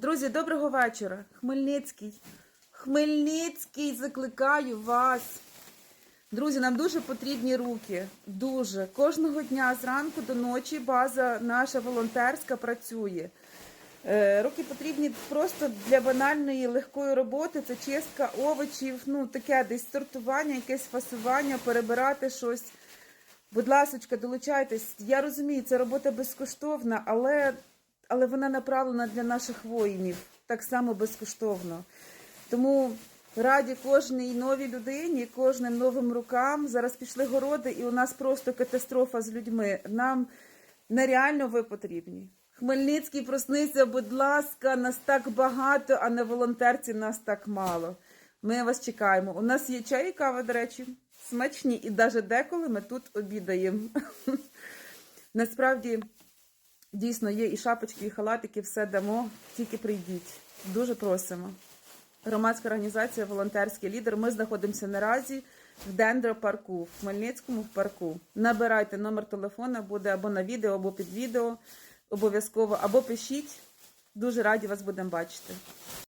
Друзі, доброго вечора. Хмельницький. Хмельницький, закликаю вас. Друзі, нам дуже потрібні руки. Дуже. Кожного дня зранку до ночі база наша волонтерська працює. Е, Руки потрібні просто для банальної легкої роботи. Це чистка овочів, ну таке десь сортування, якесь фасування, перебирати щось. Будь ласочка, долучайтесь. Я розумію, це робота безкоштовна, але, але вона направлена для наших воїнів так само безкоштовно. Тому раді кожній новій людині, кожним новим рукам. Зараз пішли городи, і у нас просто катастрофа з людьми. Нам нереально ви потрібні. Хмельницький, проснися, будь ласка, нас так багато, а на волонтерці нас так мало. Ми вас чекаємо. У нас є чай і кава, до речі, смачні, і навіть деколи ми тут обідаємо. Насправді, дійсно, є і шапочки, і халатики, все дамо, тільки прийдіть. Дуже просимо. Громадська організація Волонтерський лідер. Ми знаходимося наразі в Дендропарку, в Хмельницькому в парку. Набирайте номер телефона, буде або на відео, або під відео. Обов'язково, або пишіть. Дуже раді вас будемо бачити.